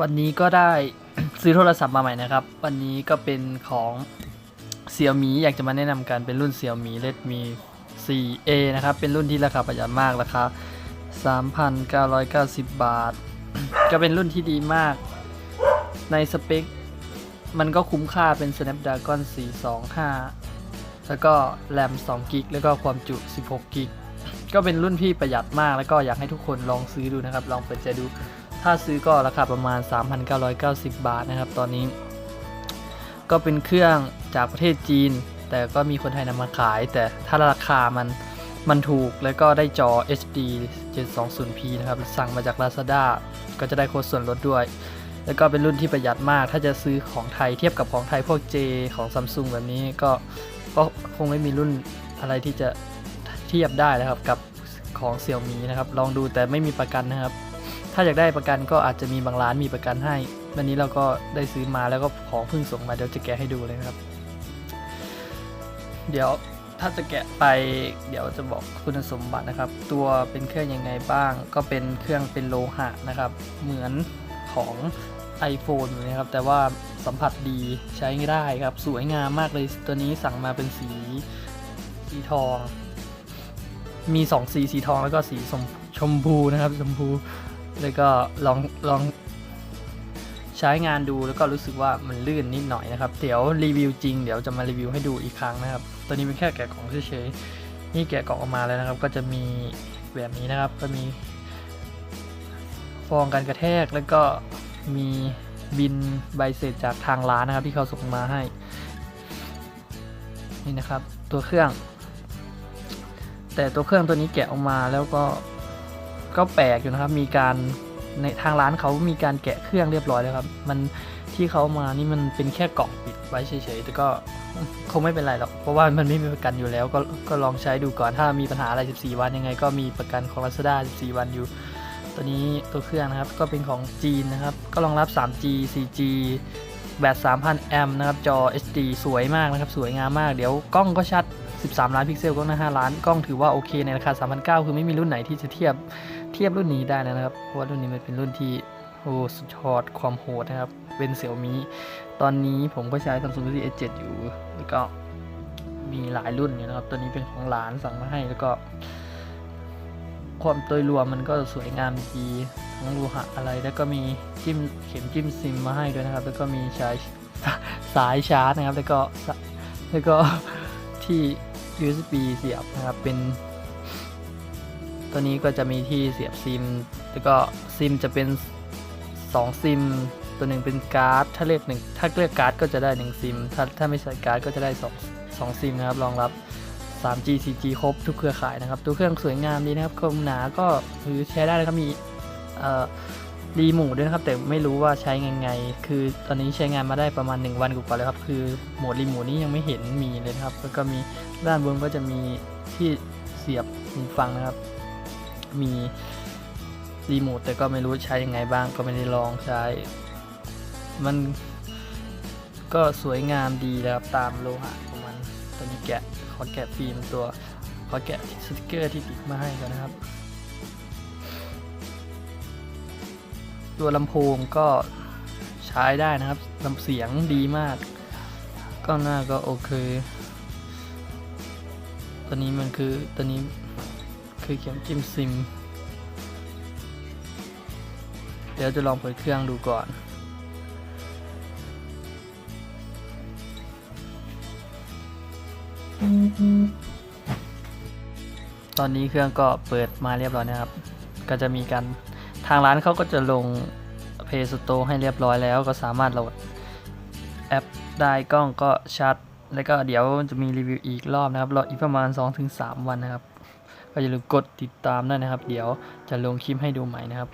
วันนี้ก็ได้ซื้อโทรศัพท์มาใหม่นะครับ วันนี้ก็เป็นของ Xiaomi อยากจะมาแนะนำกันเป็นรุ่น Xiaomi Redmi 4A นะครับ เป็นรุ่นที่ราคาประหยัดมากราคา3,990 บาท ก็เป็นรุ่นที่ดีมาก ในสเปค มันก็คุ้มค่าเป็น Snapdragon 425 แล้วก็แรม2กิกแล้วก็ความจุ 16กิกก็เป็นรุ่นที่ประหยัดมากแล้วก็อยากให้ทุกคนลองซื้อดูนะครับ ลองเปิดใจดู ถ้าซื้อก็ราคาประมาณ 3,990 บาทนะครับ ตอนนี้ ก็เป็นเครื่องจากประเทศจีน แต่ก็มีคนไทยนำมาขาย แต่ถ้าราคามันมันถูกแล้วก็ได้จอ HD 720p นะครับ สั่งมาจาก Lazada ก็จะได้โค้ดส่วนลดด้วย แล้วก็เป็นรุ่นที่ประหยัดมาก ถ้าจะซื้อของไทยเทียบกับของไทยพวก J ของ Samsung แบบนี้ก็ก็คงไม่มีรุ่นอะไรที่จะเทียบได้แล้วครับกับของ Xiaomi นะครับ ลองดูแต่ไม่มีประกันนะครับ ถ้าอยากได้ประกันก็อาจจะมีบางร้านมีประกันให้วันนี้เราก็ได้ซื้อมาแล้วก็ของเพิ่งส่งมาเดี๋ยวจะแกะให้ดูเลยครับ เดี๋ยวถ้าจะแกะไปเดี๋ยวจะบอกคุณสมบัตินะครับ ตัวเป็นเครื่องยังไงบ้าง ก็เป็นเครื่องเป็นโลหะนะครับ เหมือนของ iPhone นะครับ แต่ว่าสัมผัสดีใช้ได้ครับ สวยงามมากเลยตัวนี้สั่งมาเป็นสีสีทอง มี 2 สีสีทองแล้วก็สีชมพูนะครับ ชมพู แล้วก็ลองลองใช้งานดูแล้วก็รู้สึกว่ามันลื่นนิดหน่อยนะครับ เดี๋ยวรีวิวจริงเดี๋ยวจะมารีวิวให้ดูอีกครั้งนะครับตัวนี้เป็นแค่แกะกล่องเฉยๆนี่แกะกล่องออกมาแล้วนะครับ ก็จะมีแบบนี้นะครับ ก็มี ฟองกันกระแทกแล้วก็มีบินใบเสร็จจากทางร้านนะครับ ที่เขาส่งมาให้ นี่นะครับ ตัวเครื่อง แต่ตัวเครื่องตัวนี้แกะออกมาแล้วก็ ก็แปลกอยู่นะครับ มีการในทางร้านเขามีการแกะเครื่องเรียบร้อยแล้วครับ มันที่เขามานี่มันเป็นแค่กล่องปิดไว้เฉยๆแต่ก็คงไม่เป็นไรหรอก เพราะว่ามันไม่มีประกันอยู่แล้ว ก็ก็ลองใช้ดูก่อน ถ้ามีปัญหาอะไร 14 วันยังไง ก็มีประกันของ Lazada 14 วันอยู่ ตัวนี้ตัวเครื่องนะครับ ก็เป็นของจีนนะครับ ก็รองรับ 3G 4G แบต 3,000 แอมป์นะครับ จอ HD สวยมากนะครับ สวยงามมาก เดี๋ยวกล้องก็ชัด 13 ล้านพิกเซลกล้องหน้า5ล้านกล้องถือว่าโอเคในราคา3,900คือไม่มีรุ่นไหนที่จะเทียบเทียบรุ่นนี้ได้นะครับ เพราะว่ารุ่นนี้มันเป็นรุ่นที่โอ้สุดยอดความโหดนะครับ เป็นเสี่ยวมีตอนนี้ผมก็ใช้ Samsung Galaxy S7 อยู่แล้วก็มีหลายรุ่นอยู่นะครับ ตัวนี้เป็นของหลานสั่งมาให้แล้วก็ ความโดยรวมมันก็สวยงามดีทั้งโลหะอะไรแล้วก็มีจิ้มเข็มจิ้มซิมมาให้ด้วยนะครับ แล้วก็มีสายสายชาร์จนะครับ แล้วก็แล้วก็ที่ USB เสียบนะครับเป็น ตัวนี้ก็จะมีที่เสียบซิม แล้วก็ซิมจะเป็น 2 ซิม ตัวหนึ่งเป็นการ์ด ถ้าเลือกหนึ่งถ้าเลือกการ์ดก็จะได้ 1 ซิม ถ้าถ้าไม่ใส่การ์ดก็จะได้ 2 2 ซิมนะครับ รองรับ 3G 4G ครบทุกเครือข่ายนะครับ ตัวเครื่องสวยงามดีนะครับคมหนาก็คือใช้ได้แล้วก็มีเอ่อ รีโมทด้วยนะครับ แต่ไม่รู้ว่าใช้ยังไง คือตอนนี้ใช้งานมาได้ประมาณ 1 วันกว่าแล้วครับ คือโหมดรีโมทนี้ยังไม่เห็นมีเลยครับ แล้วก็มีด้านบนก็จะมีที่เสียบหูฟังนะครับ มีรีโมทแต่ก็ไม่รู้ใช้ยังไงบ้าง ก็ไม่ได้ลองใช้ มันก็สวยงามดีแล้วครับตามโลหะของมันตัวนี้แกะขอแกะฟิล์มตัวขอแกะสติกเกอร์ที่ติดมาให้ก่อนนะครับ ตัวลำโพงก็ใช้ได้นะครับลำเสียงดีมากกล้องหน้าก็โอเค ตัวนี้มันคือตัวนี้คือเข็มจิ้มซิม เดี๋ยวจะลองเปิดเครื่องดูก่อนตอนนี้เครื่องก็เปิดมาเรียบร้อยนะครับ ก็จะมีการ ทางร้านเขาก็จะลง Play Store ให้เรียบร้อยแล้ว ก็สามารถโหลดแอปได้กล้องก็ชัด แล้วก็เดี๋ยวจะมีรีวิวอีกรอบนะครับ รออีกประมาณ 2-3 วันนะครับ ก็อย่าลืมกดติดตามด้วยนะครับ เดี๋ยวจะลงคลิปให้ดูใหม่นะครับ